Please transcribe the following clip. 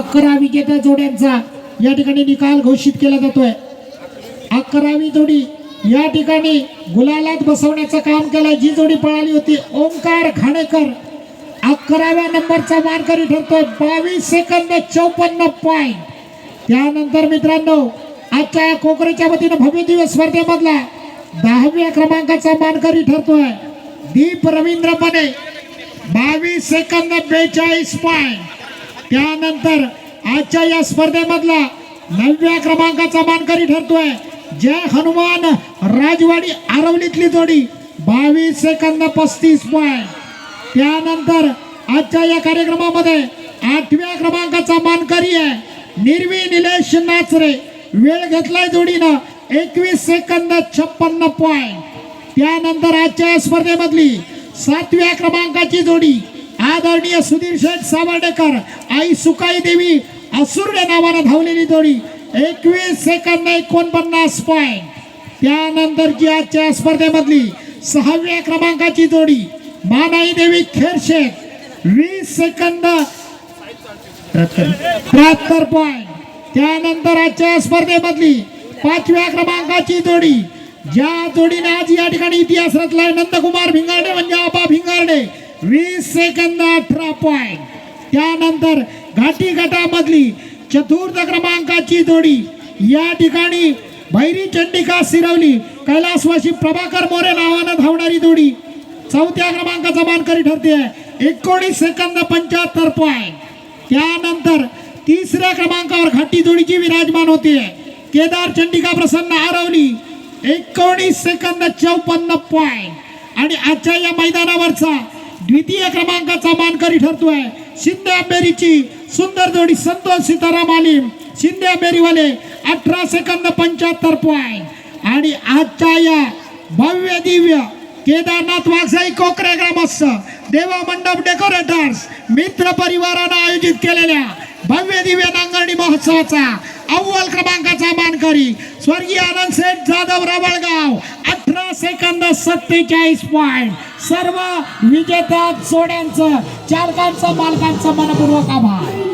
अकरा विजेत्या जोड्यांचा या ठिकाणी निकाल घोषित केला जातोय. अकरावी जोडी या ठिकाणी गुलालात बसवण्याचं काम केलं. जी जोडी पळाली होती ओंकार घाणेकर. अकराव्या नंबरचा मानकरी ठरतोय. बावीस सेकंद चौपन्न पॉईंट त्यानंतर मित्रांनो आजच्या या कोकरेच्या वतीनं भव्य दिवस स्पर्धेमधला दहाव्या क्रमांकाचा मानकरी ठरतोय. दीप रवींद्र पने बावीस सेकंद बेचाळीस पॉईंट त्यानंतर आजच्या या स्पर्धेमधला नवव्या क्रमांकाचा मानकरी ठरतोय. जय हनुमान राजवाडी आरवलीतली जोडी. बावीस सेकंद पस्तीस पॉईंट. त्यानंतर आजच्या या कार्यक्रमामध्ये आठव्या क्रमांकाचा मानकरी आहे. निर्वी निलेश नाचरे. वेळ घेतलाय जोडीनं एकवीस सेकंद छप्पन्न पॉईंट. त्यानंतर आजच्या या स्पर्धेमधली सातव्या क्रमांकाची जोडी. आदरणीय सुधीर शेठ सावर्डेकर आई सुकाई देवी असुर्य नावानं धावलेली जोडी एकवीस सेकंद एकोणपन्नास पॉईंट त्यानंतरची आजच्या स्पर्धेमधली सहाव्या क्रमांकाची जोडी मानाई देवी खेरशेख वीस सेकंद त्र्याहत्तर पॉईंट त्यानंतर आजच्या स्पर्धेमधली पाचव्या क्रमांकाची जोडी ज्या जोडीने आज या ठिकाणी इतिहास रचलाय नंदकुमार भिंगारडे म्हणजे आबा भिंगारडे वीस सेकंद अठरा पॉईंट त्यानंतर घाटी गटामधली चतुर्थ क्रमांकाची जोडी या ठिकाणी भैरी चंडिका सिरवली कैलासवाशी प्रभाकर मोरे नावानं धावणारी जोडी चौथ्या क्रमांकाचा मानकरी ठरते. एकोणीस सेकंद पंच्याहत्तर पॉईंट त्यानंतर तिसऱ्या क्रमांकावर घाटी जोडीची विराजमान होते. केदार चंडिका प्रसन्न हरवली. एकोणीस सेकंद चौपन्न पॉईंट आणि आजच्या या मैदानावरचा द्वितीय क्रमांकाचा मानकरी ठरतोय. शिंदे अंबेरीची सुंदर जोडी संतोष सीताराम आलिम शिंदे अंबेरीवाले अठरा सेकंद पंच्याहत्तर पॉईंट आणि आजच्या या भव्य दिव्य केदारनाथ वाघसाई कोकरे ग्रामस्थ देवा मंडप डेकोरेटर्स मित्र परिवारानं आयोजित केलेल्या भव्य दिव्य नांगरणी महोत्सवाचा अव्वल क्रमांकाचा मानकरी स्वर्गीय आनंद सेठ जाधव रबळगाव अठरा सेकंद सत्तेचाळीस पॉईंट सर्व विजेत्या सोड्यांचं चालकांचं मालकांचं मनपूर्वक आभार.